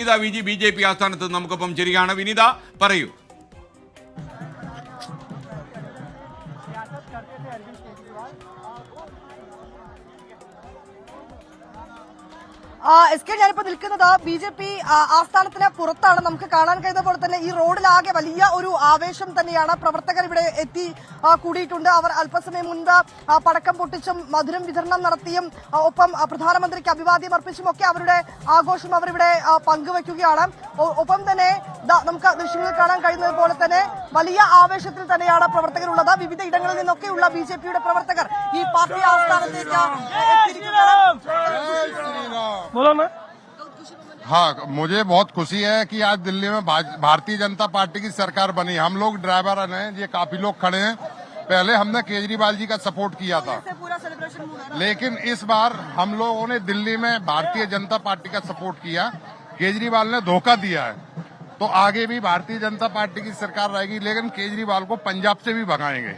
Vineetha V G B J P ആസ്ഥാനത്ത് നമുക്കൊപ്പം ചേരുകയാണ് വിനീത പറയൂ. എസ് കെ ഞാനിപ്പോ നിൽക്കുന്നത് ബി ജെ പി ആസ്ഥാനത്തിന് പുറത്താണ്. നമുക്ക് കാണാൻ കഴിയുന്ന പോലെ തന്നെ ഈ റോഡിലാകെ വലിയ ഒരു ആവേശം തന്നെയാണ് പ്രവർത്തകർ ഇവിടെ എത്തി കൂടിയിട്ടുണ്ട്. അവർ അല്പസമയം മുൻപ് പടക്കം പൊട്ടിച്ചും മധുരം വിതരണം നടത്തിയും ഒപ്പം പ്രധാനമന്ത്രിക്ക് അഭിവാദ്യം അർപ്പിച്ചും ഒക്കെ അവരുടെ ആഘോഷം അവരിവിടെ പങ്കുവെക്കുകയാണ്. ഒപ്പം തന്നെ നമുക്ക് ദൃശ്യങ്ങളിൽ കാണാൻ കഴിയുന്നത് പോലെ തന്നെ വലിയ ആവേശത്തിൽ തന്നെയാണ് പ്രവർത്തകരുള്ളത്. വിവിധ ഇടങ്ങളിൽ നിന്നൊക്കെയുള്ള ബി ജെ പിയുടെ പ്രവർത്തകർ ഈ പാർട്ടി ആസ്ഥാനത്തേക്ക് बोलो ना। हाँ मुझे बहुत खुशी है कि आज दिल्ली में भारतीय जनता पार्टी की सरकार बनी। हम लोग ड्राइवर हैं ये काफ़ी लोग खड़े हैं। पहले हमने केजरीवाल जी का सपोर्ट किया था। लेकिन इस बार हम लोगों ने दिल्ली में भारतीय जनता पार्टी का सपोर्ट किया। केजरीवाल ने धोखा दिया है। तो आगे भी भारतीय जनता पार्टी की सरकार रहेगी लेकिन केजरीवाल को पंजाब से भी भगाएँगे।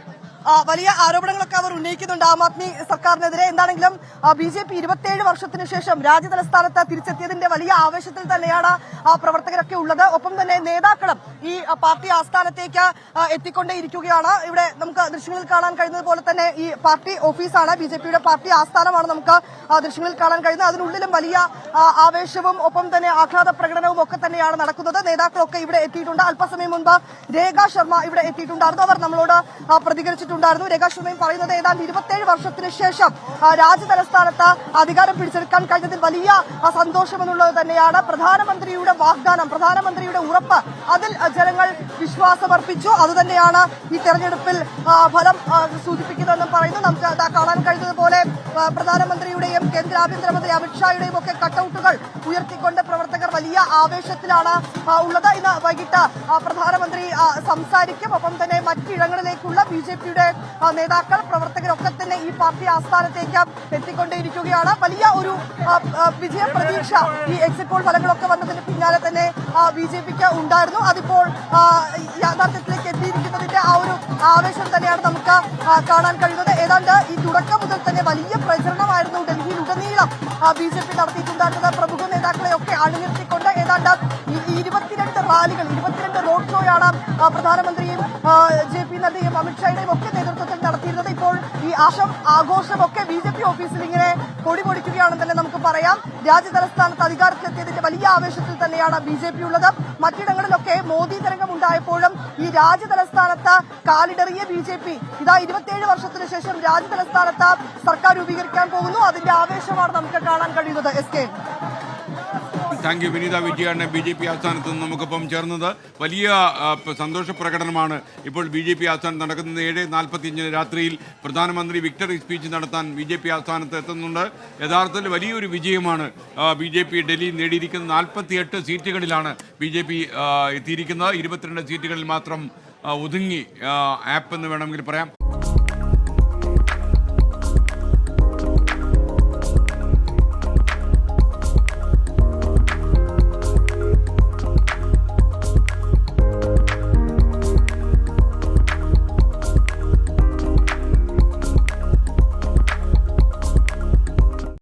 വലിയ ആരോപണങ്ങളൊക്കെ അവർ ഉന്നയിക്കുന്നുണ്ട് ആം ആദ്മി സർക്കാരിനെതിരെ. എന്താണെങ്കിലും ബി ജെ പി ഇരുപത്തിയേഴ് വർഷത്തിന് ശേഷം രാജ്യതലസ്ഥാനത്ത് തിരിച്ചെത്തിയതിന്റെ വലിയ ആവേശത്തിൽ തന്നെയാണ് പ്രവർത്തകരൊക്കെ ഉള്ളത്. ഒപ്പം തന്നെ നേതാക്കളും ഈ പാർട്ടി ആസ്ഥാനത്തേക്ക് എത്തിക്കൊണ്ടേയിരിക്കുകയാണ്. ഇവിടെ നമുക്ക് ദൃശ്യങ്ങളിൽ കാണാൻ കഴിയുന്നത് പോലെ തന്നെ ഈ പാർട്ടി ഓഫീസാണ്. ബി ജെ പിയുടെ പാർട്ടി ആസ്ഥാനമാണ് നമുക്ക് ദൃശ്യങ്ങളിൽ കാണാൻ കഴിയുന്നത്. അതിനുള്ളിലും വലിയ ആവേശവും ഒപ്പം തന്നെ ആഹ്ലാദ പ്രകടനവും ഒക്കെ തന്നെയാണ് നടക്കുന്നത്. നേതാക്കളൊക്കെ ഇവിടെ എത്തിയിട്ടുണ്ട്. അല്പസമയം മുൻപ് രേഖ ശർമ്മ ഇവിടെ എത്തിയിട്ടുണ്ടായിരുന്നു. അവർ നമ്മളോട് പ്രതികരിച്ചിട്ടുണ്ടായിരുന്നു. രേഖ ശർമ്മയും പറയുന്നത് ഏതാണ്ട് ഇരുപത്തേഴ് വർഷത്തിന് ശേഷം രാജ്യതലസ്ഥാനത്ത് അധികാരം പിടിച്ചെടുക്കാൻ കഴിഞ്ഞതിൽ വലിയ സന്തോഷമെന്നുള്ളത് തന്നെയാണ്. പ്രധാനമന്ത്രിയുടെ വാഗ്ദാനം പ്രധാനമന്ത്രിയുടെ ഉറപ്പ് അതിൽ ജനങ്ങൾ വിശ്വാസമർപ്പിച്ചു. അതുതന്നെയാണ് ഈ തെരഞ്ഞെടുപ്പിൽ ഫലം സൂചിപ്പിക്കുന്നതെന്നും പറയുന്നു. നമുക്ക് കാണാൻ കഴിയുന്നത് പോലെ പ്രധാനമന്ത്രിയുടെയും കേന്ദ്ര ആഭ്യന്തരമന്ത്രി അമിത്ഷായുടെയും ഒക്കെ കട്ടൌട്ടുകൾ ഉയർത്തിക്കൊണ്ട് പ്രവർത്തകർ വലിയ ആവേശത്തിലാണ് ഉള്ളത്. ഇന്ന് വൈകിട്ട് പ്രധാനമന്ത്രി സംസാരിക്കും. ഒപ്പം തന്നെ മറ്റിടങ്ങളിലേക്കുള്ള ബി ജെ പിയുടെ നേതാക്കൾ പ്രവർത്തകരൊക്കെ തന്നെ ഈ പാർട്ടി ആസ്ഥാനത്തേക്ക് എത്തിക്കൊണ്ടേയിരിക്കുകയാണ്. വലിയ ഒരു വിജയ പ്രതീക്ഷ ഈ എക്സിറ്റ് പോൾ ഫലങ്ങളൊക്കെ വന്നതിന് പിന്നാലെ തന്നെ ബി ജെ പിക്ക് ഉണ്ടായിരുന്നു. അതിപ്പോൾ യാഥാർത്ഥ്യത്തിലേക്ക് എത്തിയിരിക്കുന്നതിന്റെ ആ ഒരു ആവേശം തന്നെയാണ് നമുക്ക് കാണാൻ കഴിയുന്നത്. ഏതാണ്ട് ഈ തുടക്കം മുതൽ തന്നെ വലിയ പ്രചരണമായിരുന്നു ഡൽഹിയിൽ ഉടനീളം ബി ജെ പി നടത്തിയിട്ടുണ്ടായിരുന്നത്. പ്രമുഖ നേതാക്കളെ ഒക്കെ അണിനിർത്തിക്കൊണ്ട് ഏതാണ്ട് ഇരുപത്തിരണ്ട് റാലികൾ ഇരുപത്തിരണ്ട് ഷോയാണ് പ്രധാനമന്ത്രിയും ജെ പി നദ്ദയും അമിത്ഷായുടെയും ഒക്കെ നേതൃത്വത്തിൽ നടത്തിയിരുന്നത് ഇപ്പോൾ ഈ ആശം ആഘോഷമൊക്കെ ബി ജെ പി ഓഫീസിൽ ഇങ്ങനെ കൊടി പൊടിക്കുകയാണെന്ന് തന്നെ നമുക്ക് പറയാം. രാജ്യതലസ്ഥാനത്ത് അധികാരത്തിലെത്തിയതിന്റെ വലിയ ആവേശത്തിൽ തന്നെയാണ് ബി ജെ പി ഉള്ളത്. മറ്റിടങ്ങളിലൊക്കെ മോദി തരംഗം ഉണ്ടായപ്പോഴും ഈ രാജ്യതലസ്ഥാനത്ത് കാലിടറിയ ബി ജെ പി. ഇതാ ഇരുപത്തിയേഴ് വർഷത്തിന് ശേഷം രാജ്യതലസ്ഥാനത്ത് സർക്കാർ രൂപീകരിക്കാൻ പോകുന്നു. അതിന്റെ ആവേശമാണ് നമുക്ക് കാണാൻ കഴിയുന്നത്. S K. Thank you. Vineetha വിജയാണ് B J P ആസ്ഥാനത്ത് നിന്ന് നമുക്കൊപ്പം ചേർന്നത്. വലിയ സന്തോഷ പ്രകടനമാണ് ഇപ്പോൾ ബി ജെ പി ആസ്ഥാനത്ത് നടക്കുന്നത്. ഏഴ് നാൽപ്പത്തിയഞ്ചിന് രാത്രിയിൽ പ്രധാനമന്ത്രി വിക്ടറി സ്പീച്ച് നടത്താൻ ബി ജെ പി ആസ്ഥാനത്ത് എത്തുന്നുണ്ട്. യഥാർത്ഥത്തിൽ വലിയൊരു വിജയമാണ് ബി ജെ പി ഡൽഹി നേടിയിരിക്കുന്ന നാൽപ്പത്തിയെട്ട് സീറ്റുകളിലാണ് ബി ജെ പി എത്തിയിരിക്കുന്നത്. ഇരുപത്തിരണ്ട് സീറ്റുകളിൽ മാത്രം ഒതുങ്ങി ആപ്പ് എന്ന് വേണമെങ്കിൽ പറയാം.